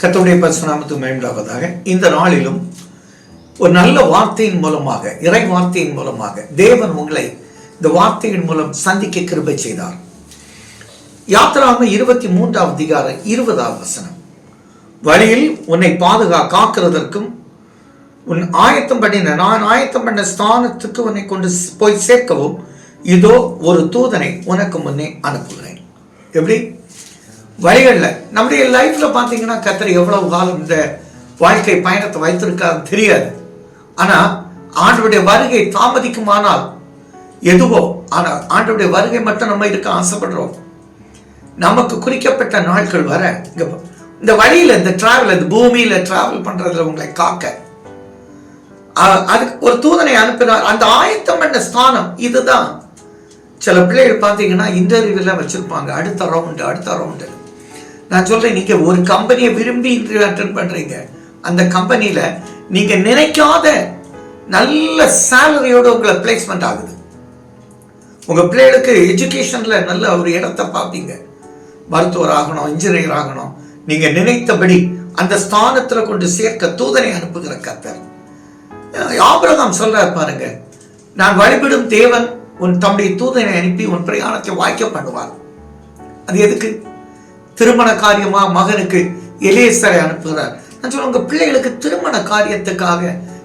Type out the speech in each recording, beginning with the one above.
கத்தோடைய பசுநாமத்து மேம்படாவதாக இந்த நாளிலும் ஒரு நல்ல வார்த்தையின் மூலமாக இறை வார்த்தையின் மூலமாக தேவன் உங்களை இந்த வார்த்தையின் மூலம் சந்திக்க கிருபை செய்தார். யாத்திராம இருபத்தி மூன்றாம் அதிகாரம் இருபதாம் வசனம். வழியில் உன்னை பாதுகா காக்கிறதற்கும் உன் ஆயத்தம் பண்ணின நான் ஆயத்தம் பண்ண ஸ்தானத்துக்கு உன்னை கொண்டு போய் சேர்க்கவும் இதோ ஒரு தூதனை உனக்கு முன்னே அனுப்புகிறேன். எப்படி? வழிகளில். நம்முடைய லைஃப்பில் பார்த்தீங்கன்னா கத்தர் எவ்வளவு காலம் இந்த வாழ்க்கை பயணத்தை வைத்திருக்காருன்னு தெரியாது. ஆனால் ஆண்டுடைய வருகை தாமதிக்குமானால் எதுவோ ஆனால் ஆண்டுடைய வருகை மட்டும் நம்ம இருக்க ஆசைப்படுறோம். நமக்கு குறிக்கப்பட்ட நாட்கள் வர இங்கே இந்த வழியில் இந்த டிராவல் இந்த பூமியில் டிராவல் பண்ணுறதுல உங்களை காக்க. அதுக்கு ஒரு தூதனை அனுப்பினார். அந்த ஆயத்தம் பண்ண ஸ்தானம் இதுதான். சில பிள்ளைகள் பார்த்தீங்கன்னா இன்டர்வியூலாம் வச்சுருப்பாங்க. அடுத்த ரவுண்டு அடுத்த ரவுண்டு நான் சொல்றேன் நீங்க ஒரு கம்பெனியை விரும்பி இன்டர்வியூ அட்டன் பண்றீங்க. அந்த கம்பெனியில நீங்க நினைக்காத நல்ல சேலரியோட உங்களை பிளேஸ்மெண்ட் ஆகுது. உங்க பிள்ளைகளுக்கு எஜுகேஷன்ல நல்ல ஒரு இடத்த பார்ப்பீங்க. மருத்துவர் ஆகணும் இன்ஜினியர் ஆகணும். நீங்க நினைத்தபடி அந்த ஸ்தானத்துல கொண்டு சேர்க்க தூதனை அனுப்புகிற கத்தர் ஆபிரகாம் சொல்ற பாருங்க நான் வழிபடும் தேவன் உன் தம்முடைய தூதனை அனுப்பி உன் பிரயாணத்தை வாய்க்க பண்ணுவார். அது எதுக்கு? திருமண காரியமா மகனுக்கு எலேசரை அனுப்புகிறார். நான் சொல்ல உங்க பிள்ளைகளுக்கு திருமண காரியத்துக்காக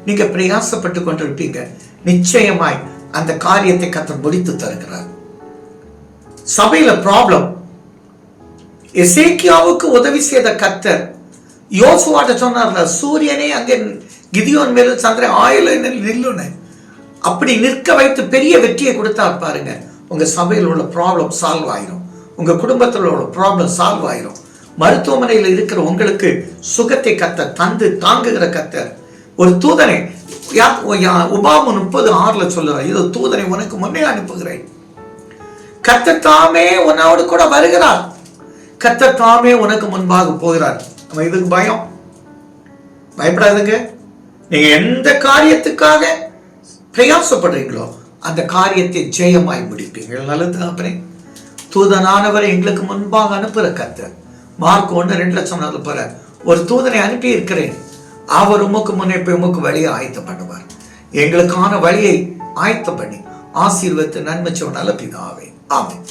நீங்க பிரயாசப்பட்டு கொண்டிருப்பீங்க. நிச்சயமாய் அந்த காரியத்தை கத்தர் முடித்து தருகிறார். சபையில ப்ராப்ளம் எசேக்கியாவுக்கு உதவி செய்த கத்தர் யோசுவாட்ட சொன்னார்ல சூரியனே அங்கே கிதியோன் மேலும் சந்திரன் ஆயுள நில்லுன்னு. அப்படி நிற்க வைத்து பெரிய வெற்றியை கொடுத்தா பாருங்க. உங்க சபையில் உள்ள ப்ராப்ளம் சால்வ் ஆயிரும். உங்கள் குடும்பத்தில் உள்ள ப்ராப்ளம் சால்வ் ஆயிரும். மருத்துவமனையில் இருக்கிற உங்களுக்கு சுகத்தை கத்த தந்து தாங்குகிற கத்தர். ஒரு தூதனை யா- யா- உபாமு முப்பது ஆறுல சொல்லுறார். இது தூதனை உனக்கு முன்னே அனுப்புகிறேன். கத்தத்தாமே உன்னோடு கூட வருகிறார். கத்தத்தாமே உனக்கு முன்பாக போகிறார். நம்ம இதுக்கு பயம்? பயப்படாதுங்க. நீங்க எந்த காரியத்துக்காக பிரயாசப்படுறீங்களோ அந்த காரியத்தை ஜெயமாய் முடிப்பீங்க. நல்லது தகப்பனே தூதனானவரை எங்களுக்கு முன்பாக அனுப்புகிற கத்தர் மார்க் ஒன்று ரெண்டு லட்சம் போல ஒரு தூதனை அனுப்பி இருக்கிறேன். அவர் உமக்கு முன்னே போய் உமக்கு வழியை ஆயத்தம் பண்ணுவார். எங்களுக்கான வழியை ஆயத்தம் பண்ணி ஆசீர்வத்து நன்மைச்சவனால பிதாவே. ஆமென்.